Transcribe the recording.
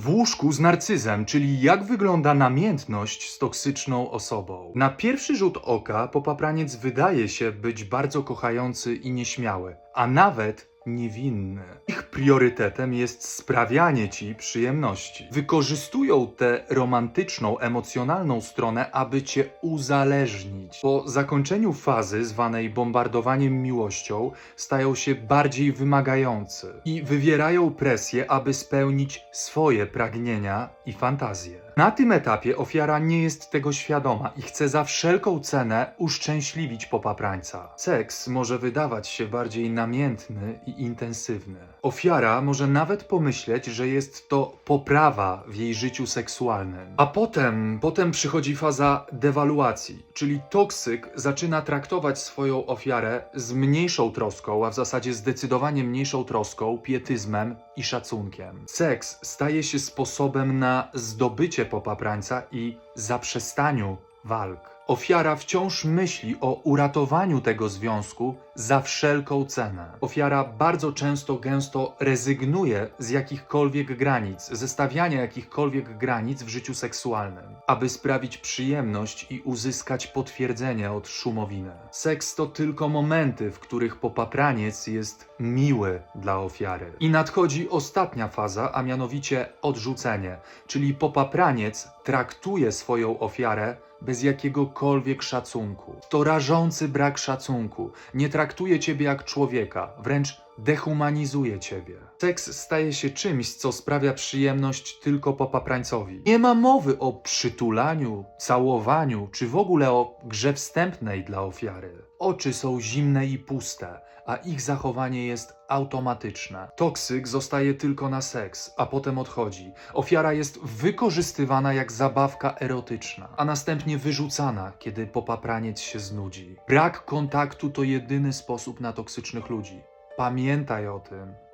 W łóżku z narcyzem, czyli jak wygląda namiętność z toksyczną osobą. Na pierwszy rzut oka popapraniec wydaje się być bardzo kochający i nieśmiały, a nawet niewinny. Ich priorytetem jest sprawianie ci przyjemności. Wykorzystują tę romantyczną, emocjonalną stronę, aby cię uzależnić. Po zakończeniu fazy zwanej bombardowaniem miłością, stają się bardziej wymagający i wywierają presję, aby spełnić swoje pragnienia i fantazje. Na tym etapie ofiara nie jest tego świadoma i chce za wszelką cenę uszczęśliwić popaprańca. Seks może wydawać się bardziej namiętny i intensywny. Ofiara może nawet pomyśleć, że jest to poprawa w jej życiu seksualnym. A potem, potem przychodzi faza dewaluacji, czyli toksyk zaczyna traktować swoją ofiarę z mniejszą troską, a w zasadzie zdecydowanie mniejszą troską, pietyzmem i szacunkiem. Seks staje się sposobem na zdobycie popaprańca i zaprzestaniu walk. Ofiara wciąż myśli o uratowaniu tego związku za wszelką cenę. Ofiara bardzo często, gęsto rezygnuje z jakichkolwiek granic, ze stawiania jakichkolwiek granic w życiu seksualnym, aby sprawić przyjemność i uzyskać potwierdzenie od szumowiny. Seks to tylko momenty, w których popapraniec jest miły dla ofiary. I nadchodzi ostatnia faza, a mianowicie odrzucenie, czyli popapraniec traktuje swoją ofiarę bez jakiegokolwiek szacunku. To rażący brak szacunku. Nie traktuje ciebie jak człowieka, wręcz dehumanizuje ciebie. Seks staje się czymś, co sprawia przyjemność tylko popaprańcowi. Nie ma mowy o przytulaniu, całowaniu, czy w ogóle o grze wstępnej dla ofiary. Oczy są zimne i puste, a ich zachowanie jest automatyczne. Toksyk zostaje tylko na seks, a potem odchodzi. Ofiara jest wykorzystywana jak zabawka erotyczna, a następnie wyrzucana, kiedy popapraniec się znudzi. Brak kontaktu to jedyny sposób na toksycznych ludzi. Pamiętaj o tym.